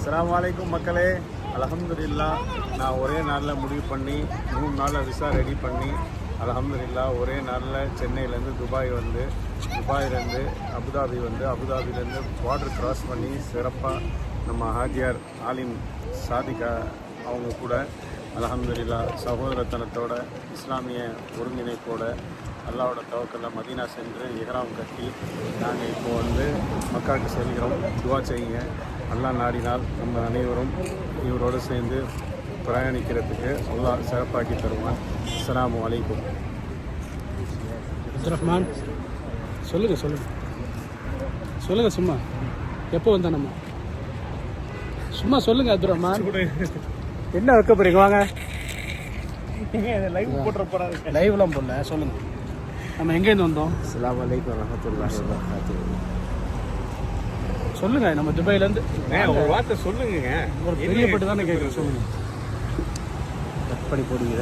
அஸ்ஸலாமு மக்களே. அலமதுல்லா நான் ஒரே நாளில் முடிவு பண்ணி மூணு நாளில் விசா ரெடி பண்ணி அலமதுல்லா ஒரே நாளில் சென்னையிலேருந்து துபாய் வந்து துபாயிலேருந்து அபுதாபி வந்து அபுதாபிலேருந்து பார்டர் கிராஸ் பண்ணி சிறப்பாக நம்ம ஹாஜியார் ஆலிம் சாதிகா அவங்க கூட அலமதுல்லா சகோதரத்தனத்தோட இஸ்லாமிய ஒருங்கிணைப்போட அல்லாவோட தவக்கல்ல மதீனா சென்று இஹ்ராம் கட்டி நாங்கள் இப்போ வந்து மக்காவுக்கு செல்கிறோம். துவா செய்யுங்க. அல்லாஹ் நாடினால் நம்ம அனைவரும் இவரோடு சேர்ந்து பிரயாணிக்கிறதுக்கு அல்லாஹ் சிறப்பாக்கி தருவான். அஸ்ஸலாமு அலைக்கும். அப்துல் ரஹ்மான் சொல்லுங்க சொல்லுங்க. சொல்லுங்க சும்மா. எப்போ வந்தோம் நம்ம? சும்மா சொல்லுங்க அப்துல் ரஹ்மான். என்ன வைக்க போறீங்க? வாங்க. லைவ் போட்டுற போகிறாரு லைவ்லாம் போடல சொல்லுங்க. நம்ம எங்கேருந்து வந்தோம்? அஸ்ஸலாமு அலைக்கும் வரமத்துல்லாஹி வபரகாத்துஹு. சொல்லுங்க நம்ம துபாயிலேருந்து. ஒரு வார்த்தை சொல்லுங்க. ஒரு பெரிய பட்டு தானே கேட்குறேன் சொல்லுங்க. கட் பண்ணி போடுவீங்க